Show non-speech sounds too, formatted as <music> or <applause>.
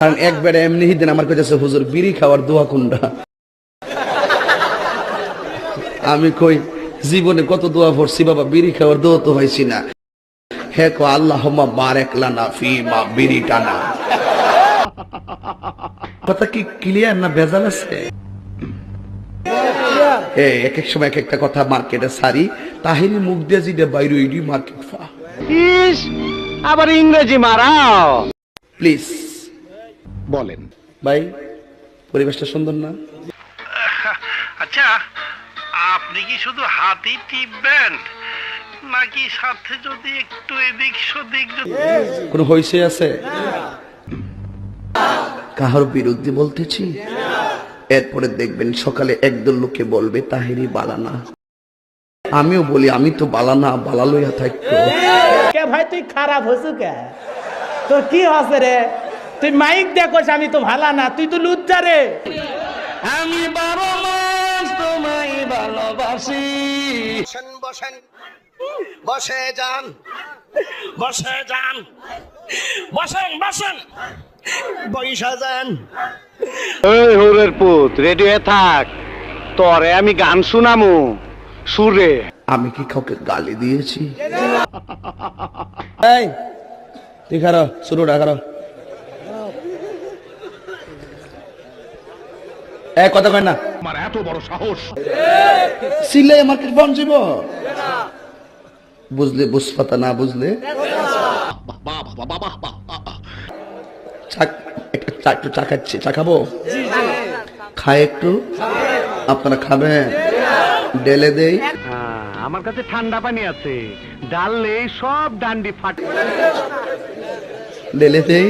কারণ একবারে এমনি দিন আমার কাছে হুজুর বিড়ি খাওয়ার দোয়া কুন্ডা আমি কই জীবনে কত দোয়া পড়ছি বাবা বিড়ি খাওয়ার দোয়া তো হয়েছি না। হে কো আল্লাহ বারেক লানা ফি মা বিড়ি টানা কথা কি ক্লিয়ার না ভেজাল আছে? এ এক এক সময় এক একটা কথা মার্কেটে সারি তাহিনী মুখ দিয়ে যেটা বাইরে মার্কেট ফা। আবার ইংরেজি মারাও। প্লিজ। বলেন। ভাই পরিবেশটা সুন্দর না? <laughs> আচ্ছা আপনি কি শুধু হাতি টিপবেন? নাকি সাথে যদি একটু এদিক সেদিক যদি কোনো হইসে আছে? কাহার বিরুদ্ধে বলতেছি? এরপরে দেখবেন সকালে একদল লোকে বলবে তাহেরি বালানা আমিও বলি আমি তো বালানা বালা লইয়া থাকতো কে ভাই তুই খারাপ হসু কে? তোর কি হসে রে? তুই মাইক দেখোস আমি তো ভালা না তুই তো লুচ্চা রে। আমি বারো মাস তোমায় ভালোবাসি। বসেন বসেন। বসে যান। বসে যান। বসেন বসেন। বৈশা যান। ওই হরের পুত রেডি হয়ে থাক। তরে আমি গান শুনামু। সুরে আমি কি কাউকে গালি দিয়েছি? এই তুই খারো শুরুটা খারো। এ কথা কয় না। আমার এত বড় সাহস। সিলে মার্কেট বন যাব বুঝলে বুঝপাতা না বুঝলে? একটা চা একটু চা খাচ্ছি চা খাব? খায় একটু। আপনারা খাবেন। ডেলে দেই। হ্যাঁ, আমার কাছে ঠান্ডা পানি আছে। ডাললে সব ডান্ডি ফাটে। ডেলে দেই।